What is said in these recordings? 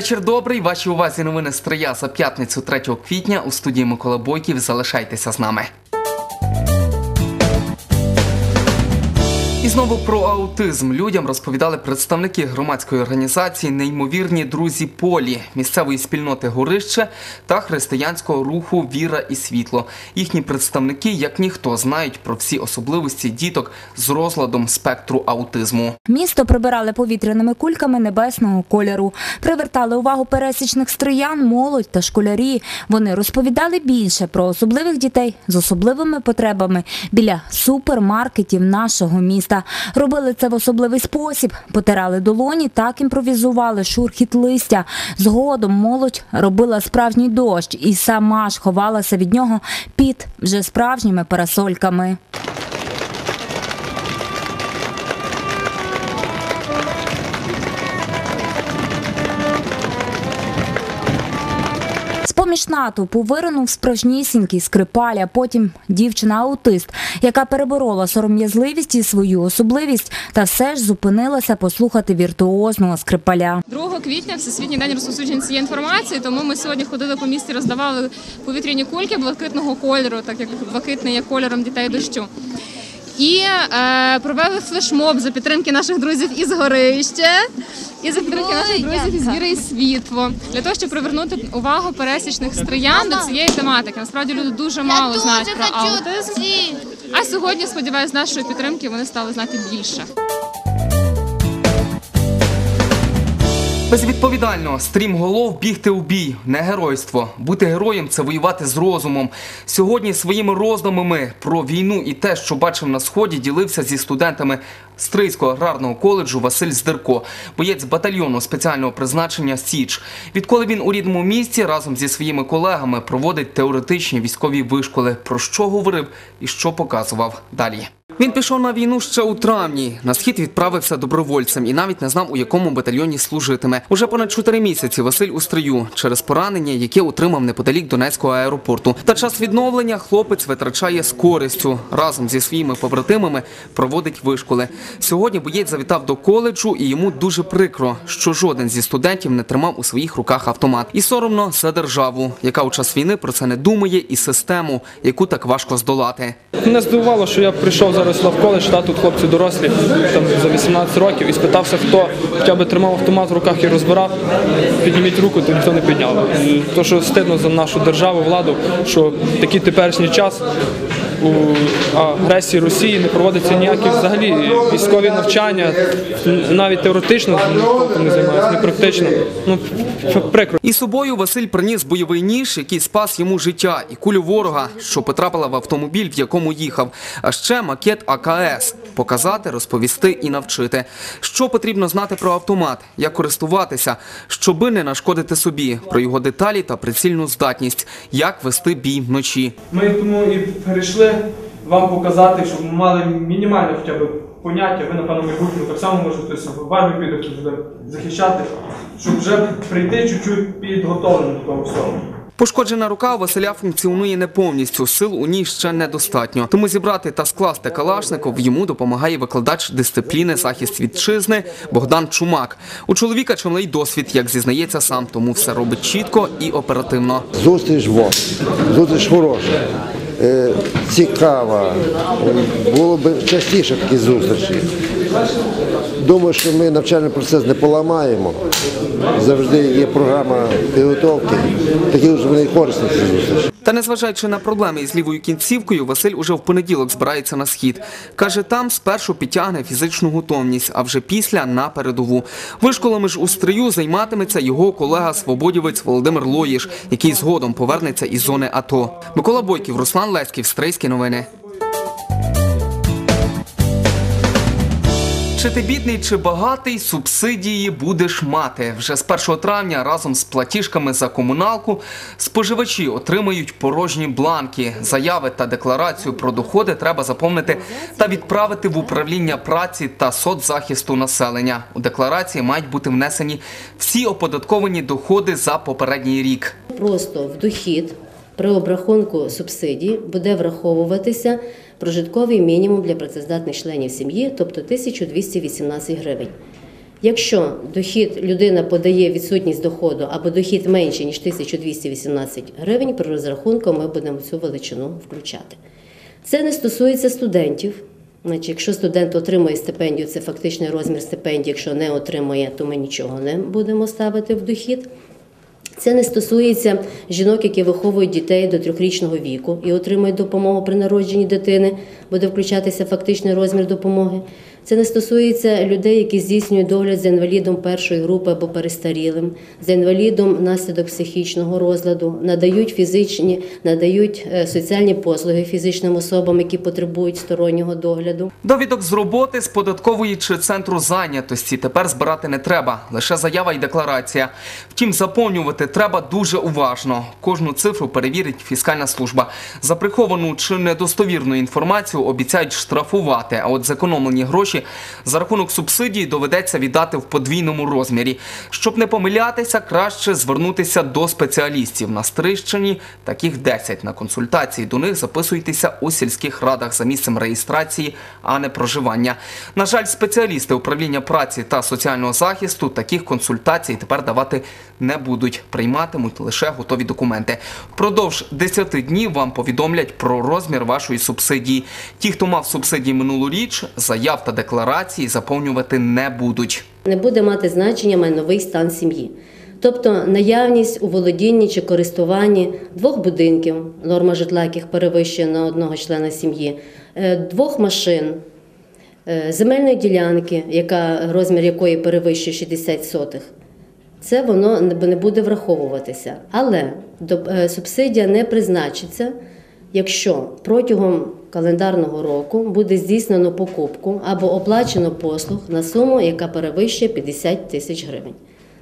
Вечір добрий. Ваші увазі новини Стрия за п'ятницю 3 квітня у студії Микола Бойків. Залишайтеся з нами. Знову про аутизм людям розповідали представники громадської організації Неймовірні друзі Полі, місцевої спільноти Горище та християнського руху Віра і світло. Їхні представники, як ніхто, знають про всі особливості діток з розладом спектру аутизму. Місто прибирали повітряними кульками небесного кольору, привертали увагу пересічних стриян, молодь та школярі. Вони розповідали більше про особливих дітей з особливими потребами біля супермаркетів нашого міста. Робили це в особливий спосіб, потирали долоні, так імпровізували шурхіт листя. Згодом молодь робила справжній дощ і сама ж ховалася від нього під вже справжніми парасольками. Натовпу виринув справжнісінький скрипаль, а потім дівчина-аутист, яка переборола сором'язливість і свою особливість, та все ж зупинилася послухати віртуозного скрипаля. 2 квітня Всесвітній день розповсюдження цієї інформації, тому ми сьогодні ходили по місті, роздавали повітряні кульки блакитного кольору, так як блакитний є кольором дітей дощу. І е, провели флешмоб за підтримки наших друзів із горище і за підтримки наших друзів із віри і світло для того, щоб привернути увагу пересічних стриян до цієї тематики. Насправді люди дуже мало знають про аутизм. А сьогодні, сподіваюся, з нашої підтримки вони стали знати більше. Безвідповідально, стрім голов бігти у бій, не геройство. Бути героєм це воювати з розумом. Сьогодні своїми роздумами про війну і те, що бачив на сході, ділився зі студентами Стрийського аграрного коледжу Василь Здирко, боєць батальйону спеціального призначення Січ. Відколи він у рідному місті разом зі своїми колегами проводить теоретичні військові вишколи, про що говорив і що показував далі. Він пішов на війну ще у травні. На схід відправився добровольцем і навіть не знав, у якому батальйоні служитиме. Уже понад чотири місяці Василь у строю через поранення, яке отримав неподалік Донецького аеропорту. Та час відновлення хлопець витрачає з користю. Разом зі своїми побратимами проводить вишколи. Сьогодні боєць завітав до коледжу, і йому дуже прикро, що жоден зі студентів не тримав у своїх руках автомат. І соромно за державу, яка у час війни про це не думає, і систему, яку так важко здолати. Мене здивувало, що я прийшов зараз в коледж, та тут хлопці дорослі, там за 18 років, і спитався, хто хоча б тримав автомат в руках і розбирав, підніміть руку, то ніхто не підняв. То, що стидно за нашу державу, владу, що такий теперішній час у агресії Росії не проводиться ніякі взагалі військові навчання, навіть теоретично не займаються, не практично. Ну, прикро. І собою Василь приніс бойовий ніж, який спас йому життя, і кулю ворога, що потрапила в автомобіль, в якому їхав. А ще макет АКС показати, розповісти і навчити. Що потрібно знати про автомат, як користуватися, щоби не нашкодити собі, про його деталі та прицільну здатність, як вести бій вночі. Ми тому і перейшли вам показати, щоб ми мали мінімальне хоча б поняття. Ви, напевно, майбутньому так само можете в армію підете туди захищати, щоб вже прийти чуть-чуть підготовленим до того всього. Пошкоджена рука у Василя функціонує не повністю, сил у ній ще недостатньо. Тому зібрати та скласти калашников йому допомагає викладач дисципліни захист вітчизни Богдан Чумак. У чоловіка чималий досвід, як зізнається сам, тому все робить чітко і оперативно. Зустріч во, зустріч хороша, цікава. Е, Було б частіше такі зустрічі. Думаю, що ми навчальний процес не поламаємо. Завжди є програма підготовки. Такі ж вони корисні ці зустрічі. Та незважаючи на проблеми із лівою кінцівкою, Василь уже в понеділок збирається на схід. Каже, там спершу підтягне фізичну готовність, а вже після на передову. Вишколами ж у стрию займатиметься його колега свободівець Володимир Лоїш, який згодом повернеться із зони АТО. Микола Бойків, Руслан Леськів, Стрийські новини. Чи ти бідний, чи багатий, субсидії будеш мати. Вже з 1 травня разом з платіжками за комуналку споживачі отримають порожні бланки. Заяви та декларацію про доходи треба заповнити та відправити в управління праці та соцзахисту населення. У декларації мають бути внесені всі оподатковані доходи за попередній рік. Просто в дохід при обрахунку субсидій буде враховуватися прожитковий мінімум для працездатних членів сім'ї, тобто 1218 гривень. Якщо дохід людина подає відсутність доходу або дохід менше ніж 1218 гривень, при розрахунку ми будемо цю величину включати. Це не стосується студентів. Значить, якщо студент отримує стипендію, це фактичний розмір стипендії. Якщо не отримує, то ми нічого не будемо ставити в дохід. Це не стосується жінок, які виховують дітей до трьохрічного віку і отримують допомогу при народженні дитини, буде включатися фактичний розмір допомоги. Це не стосується людей, які здійснюють догляд за інвалідом першої групи або перестарілим, за інвалідом внаслідок психічного розладу, надають фізичні, надають е, соціальні послуги фізичним особам, які потребують стороннього догляду. Довідок з роботи з податкової чи центру зайнятості тепер збирати не треба, лише заява і декларація. Втім, заповнювати треба дуже уважно. Кожну цифру перевірить фіскальна служба. За приховану чи недостовірну інформацію обіцяють штрафувати. А от зекономлені гроші за рахунок субсидій доведеться віддати в подвійному розмірі. Щоб не помилятися, краще звернутися до спеціалістів. На Стрищині таких 10. На консультації до них записуйтеся у сільських радах за місцем реєстрації, а не проживання. На жаль, спеціалісти управління праці та соціального захисту таких консультацій тепер давати не будуть. Прийматимуть лише готові документи. Впродовж 10 днів вам повідомлять про розмір вашої субсидії. Ті, хто мав субсидії минулоріч, заяв та декларації заповнювати не будуть. Не буде мати значення майновий стан сім'ї. Тобто наявність у володінні чи користуванні двох будинків, норма житла яких перевищує на одного члена сім'ї, е, двох машин, е, земельної ділянки, яка, розмір якої перевищує 60 сотих. Це воно не буде враховуватися. Але е, субсидія не призначиться, якщо протягом календарного року буде здійснено покупку або оплачено послуг на суму, яка перевищує 50 тисяч гривень.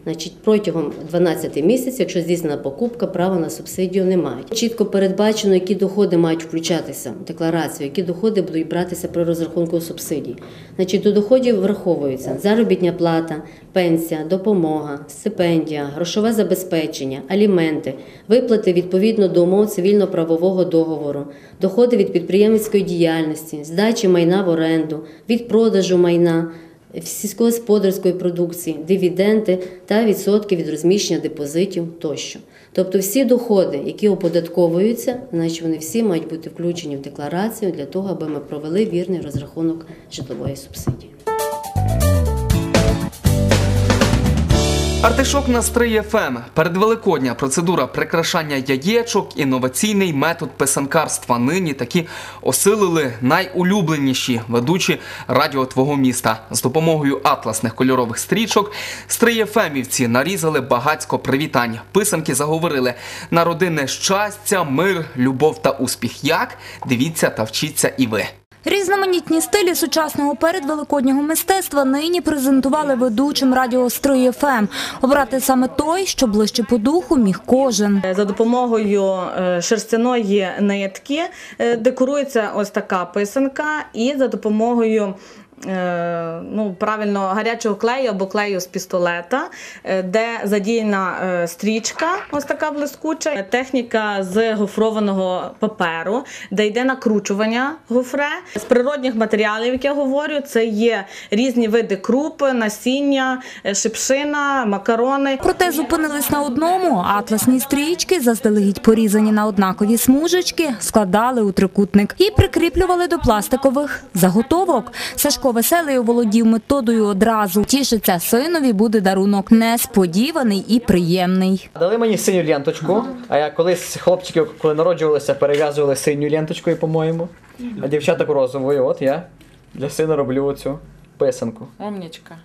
Значить, протягом 12 місяців, якщо здійснена покупка, права на субсидію не мають. Чітко передбачено, які доходи мають включатися в декларацію, які доходи будуть братися при розрахунку субсидій. Значить, до доходів враховуються заробітня плата, пенсія, допомога, стипендія, грошове забезпечення, аліменти, виплати відповідно до умов цивільно-правового договору, доходи від підприємницької діяльності, здачі майна в оренду, від продажу майна сільськогосподарської продукції, дивіденди та відсотки від розміщення депозитів тощо. Тобто всі доходи, які оподатковуються, значить вони всі мають бути включені в декларацію для того, аби ми провели вірний розрахунок житлової субсидії. Артишок на Стрий ФМ. Передвеликодня процедура прикрашання яєчок, інноваційний метод писанкарства. Нині такі осилили найулюбленіші ведучі радіо твого міста. З допомогою атласних кольорових стрічок Стрий ФМівці нарізали багацько привітань. Писанки заговорили на родинне щастя, мир, любов та успіх. Як? Дивіться та вчіться і ви. Різноманітні стилі сучасного передвеликоднього мистецтва нині презентували ведучим радіо «Стрий ФМ». Обрати саме той, що ближче по духу, міг кожен. За допомогою е, шерстяної нитки е, декорується ось така писанка, і за допомогою ну, правильно гарячого клею або клею з пістолета, е, де задіяна е, стрічка, ось така блискуча, техніка з гофрованого паперу, де йде накручування гофре. З природних матеріалів, як я говорю, це є різні види круп, насіння, е, шипшина, макарони. Проте зупинились на одному. Атласні стрічки, заздалегідь порізані на однакові смужечки, складали у трикутник і прикріплювали до пластикових заготовок. Сашко Веселий оволодів методою одразу. Тішиться синові буде дарунок несподіваний і приємний. Дали мені синю ленточку, а я колись хлопчики, коли народжувалися, перев'язували синю ленточкою, по-моєму. А дівчаток розовою, от я для сина роблю оцю писанку. Умнічка.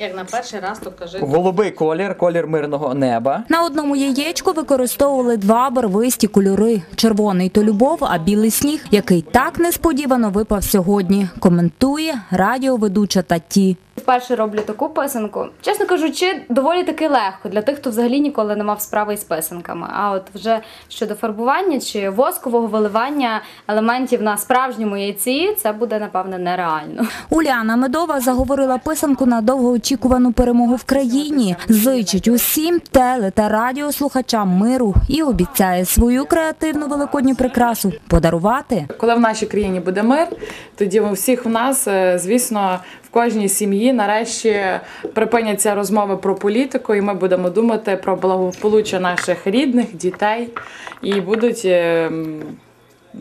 Як на перший раз, то кажи. Голубий колір, колір мирного неба. На одному яєчку використовували два барвисті кольори: червоний то любов, а білий сніг, який так несподівано випав сьогодні. Коментує радіоведуча Таті. Вперше роблю таку писанку. Чесно кажучи, доволі таки легко для тих, хто взагалі ніколи не мав справи із писанками. А от вже щодо фарбування чи воскового виливання елементів на справжньому яйці, це буде напевне нереально. Уляна Медова заговорила писанку на довгоочікувану перемогу в країні. Зичить усім теле та радіослухачам миру і обіцяє свою креативну великодню прикрасу подарувати. Коли в нашій країні буде мир, тоді у всіх в нас, е, звісно, кожній сім'ї нарешті припиняться розмови про політику, і ми будемо думати про благополуччя наших рідних, дітей, і будуть е,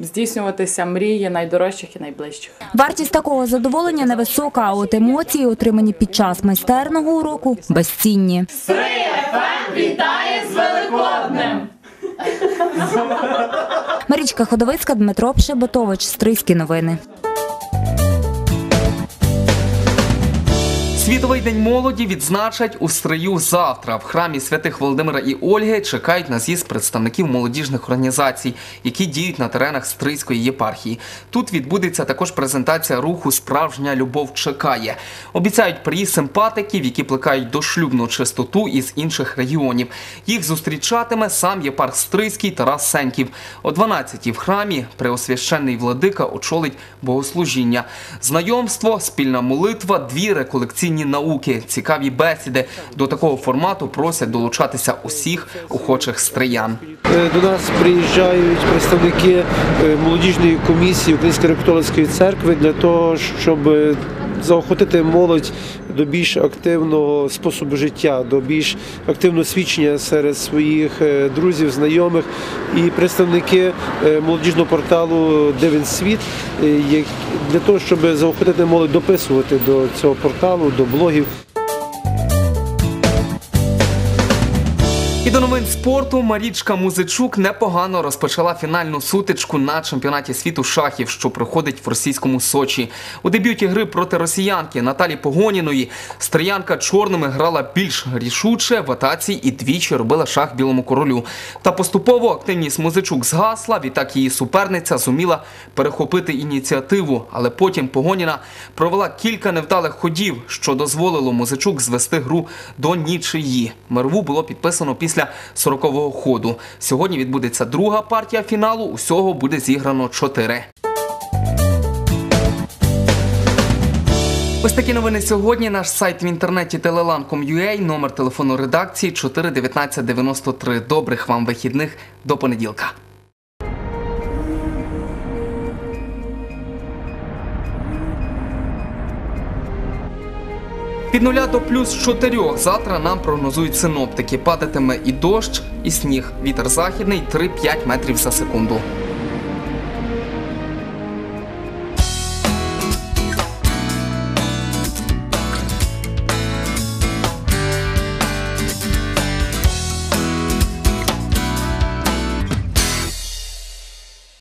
здійснюватися мрії найдорожчих і найближчих. Вартість такого задоволення невисока, а от емоції, отримані під час майстерного уроку, безцінні. Марічка Ходовицька, Дмитро Пшеботович, Стрийські новини. Світовий день молоді відзначать у Стрию завтра. В храмі святих Володимира і Ольги чекають на з'їзд представників молодіжних організацій, які діють на теренах Стрийської єпархії. Тут відбудеться також презентація руху Справжня любов чекає. Обіцяють приїзд симпатиків, які плекають дошлюбну чистоту із інших регіонів. Їх зустрічатиме сам єпарх Стрийський Тарас Сеньків. О 12-й в храмі преосвященний владика очолить богослужіння. Знайомство, спільна молитва, дві реколекційні науки, цікаві бесіди. До такого формату просять долучатися усіх охочих стриян. Е, До нас приїжджають представники е, молодіжної комісії Української католицької церкви для того, щоб е, заохотити молодь до більш активного способу життя, до більш активного свідчення серед своїх е, друзів, знайомих і представники е, молодіжного порталу Дивен світ е, для того, щоб заохотити молодь дописувати до цього порталу, до блогів. І до новин спорту Марічка Музичук непогано розпочала фінальну сутичку на чемпіонаті світу шахів, що проходить в російському Сочі. У дебюті гри проти росіянки Наталі Погоніної стріянка чорними грала більш рішуче в атаці і двічі робила шах білому королю. Та поступово активність Музичук згасла. Відтак її суперниця зуміла перехопити ініціативу, але потім Погоніна провела кілька невдалих ходів, що дозволило Музичук звести гру до нічиї. Мирову було підписано після 40-го ходу. Сьогодні відбудеться друга партія фіналу. Усього буде зіграно чотири. Ось такі новини сьогодні. Наш сайт в інтернеті telelan.com.ua, номер телефону редакції 41993. Добрих вам вихідних до понеділка. Від нуля до плюс чотирьох завтра нам прогнозують синоптики. Падатиме і дощ, і сніг. Вітер західний 3-5 метрів за секунду.